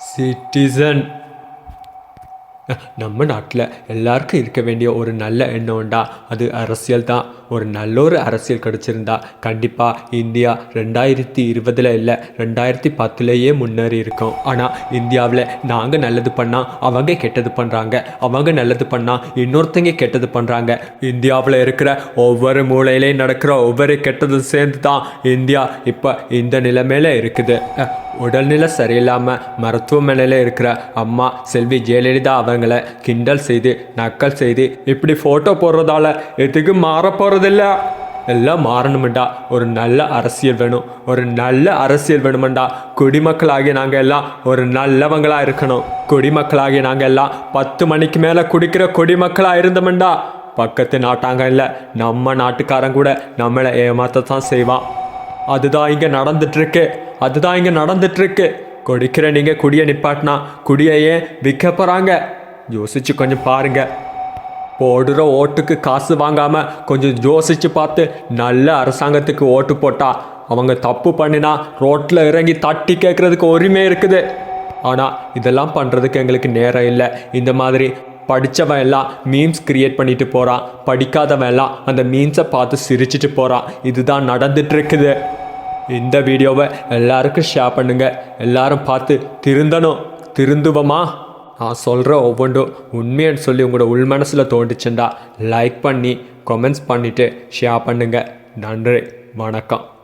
Citizen நம்ம நாட்டில் எல்லாருக்கும் இருக்க வேண்டிய ஒரு நல்ல எண்ணம்டா. அது அரசியல் தான் ஒரு நல்ல ஒரு அரசியல் கிடச்சிருந்தா கண்டிப்பாக இந்தியா ரெண்டாயிரத்தி இருபதில் இல்லை ரெண்டாயிரத்தி பத்துலேயே முன்னேறி இருக்கோம். ஆனால் இந்தியாவில் நாங்கள் நல்லது பண்ணால் அவங்க கெட்டது பண்ணுறாங்க அவங்க நல்லது பண்ணால் இன்னொருத்தங்க கெட்டது பண்ணுறாங்க இந்தியாவில் இருக்கிற ஒவ்வொரு மூலையிலையும் நடக்கிற ஒவ்வொரு கெட்டதும் சேர்ந்து தான் இந்தியா இப்போ இந்த நிலைமையில் இருக்குது. உடல்நிலை சரியில்லாமல் மருத்துவமனையில் இருக்கிற அம்மா செல்வி ஜெயலலிதா அவங்களை கிண்டல் செய்து நக்கல் செய்து இப்படி ஃபோட்டோ போடுறதால எதுக்கு மாற போகிறதில்ல எல்லாம் மாறணுமெண்டா. ஒரு நல்ல அரசியல் வேணும். ஒரு நல்ல அரசியல் வேணுமெண்டா. குடிமக்களாகிய நாங்கள் எல்லாம் ஒரு நல்லவங்களாக இருக்கணும். குடிமக்களாகிய நாங்கள் எல்லாம் பத்து மணிக்கு மேலே குடிக்கிற குடிமக்களாக இருந்தமெண்டா. பக்கத்து நாட்டாங்க இல்லை நம்ம நாட்டுக்காரன் கூட நம்மளை ஏமாற்றத்தான் செய்வான். அதுதான் இங்கே நடந்துட்டுருக்கு. அதுதான் இங்கே நடந்துட்டுருக்கு. குடிக்கிற நீங்கள் குடியை நிப்பாட்டினா குடியை ஏன் விற்க போகிறாங்க யோசிச்சு கொஞ்சம் பாருங்க. போடுற ஓட்டுக்கு காசு வாங்காமல் கொஞ்சம் யோசிச்சு பார்த்து நல்ல அரசாங்கத்துக்கு ஓட்டு போட்டா அவங்க தப்பு பண்ணினா ரோட்டில் இறங்கி தட்டி கேட்குறதுக்கு உரிமை இருக்குது. ஆனால் இதெல்லாம் பண்ணுறதுக்கு எங்களுக்கு நேரம் இல்லை. இந்த மாதிரி படித்தவன் எல்லாம் மீம்ஸ் கிரியேட் பண்ணிட்டு போகிறான் படிக்காதவன் எல்லாம் அந்த மீம்ஸை பார்த்து சிரிச்சிட்டு போகிறான் இதுதான் நடந்துட்டு இருக்குது இந்த வீடியோவை எல்லாருக்கும் ஷேர் பண்ணுங்கள் எல்லாரும் பார்த்து திருந்தணும். திருந்துவமா? நான் சொல்கிற ஒவ்வொன்றும் உண்மைன்னு சொல்லி உங்களோட உள் மனசில் தோண்டிச்சுண்டா லைக் பண்ணி கமெண்ட்ஸ் பண்ணிவிட்டு ஷேர் பண்ணுங்கள் நன்றி. வணக்கம்.